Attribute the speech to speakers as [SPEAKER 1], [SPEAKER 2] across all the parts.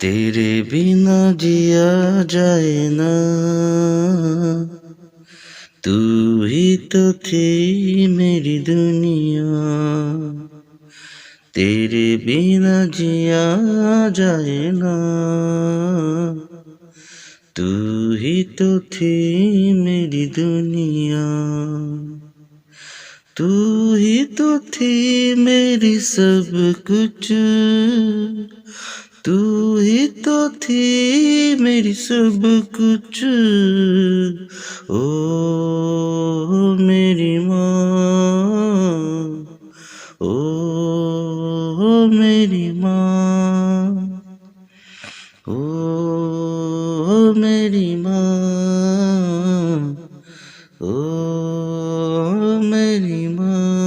[SPEAKER 1] तेरे बिना जिया जाए ना तू ही तो थी मेरी दुनिया तेरे बिना जिया जाए ना तू ही तो थी मेरी दुनिया तू ही तो थी मेरी सब कुछ तू ही तो थी मेरी सब कुछ ओ मेरी माँ ओ मेरी माँ ओ मेरी माँ ओ मेरी माँ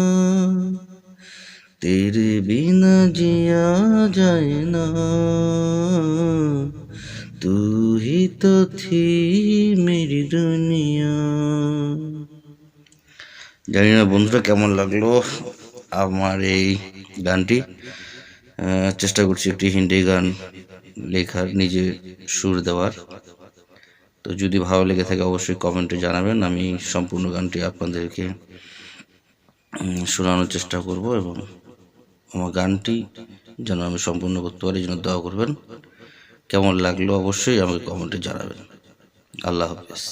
[SPEAKER 1] তেরে বিনা জিয়া যায় না তু তো থি মেরি দুনিয়া জানি না বন্ধুরা কেমন লাগল আমার এই গানটি। চেষ্টা করছি একটি হিন্দি গান লেখার, নিজে সুর দেওয়ার। তো যদি ভালো লেগে থাকে অবশ্যই কমেন্টে জানাবেন। আমি সম্পূর্ণ গানটি আপনাদেরকে শোনানোর চেষ্টা করব এবং আমার গানটি যেন আমি সম্পূর্ণ করতে পারি জন্য দোয়া করবেন। কেমন লাগল অবশ্যই আমাকে কমেন্টে জানাবেন। আল্লাহ হাফিজ।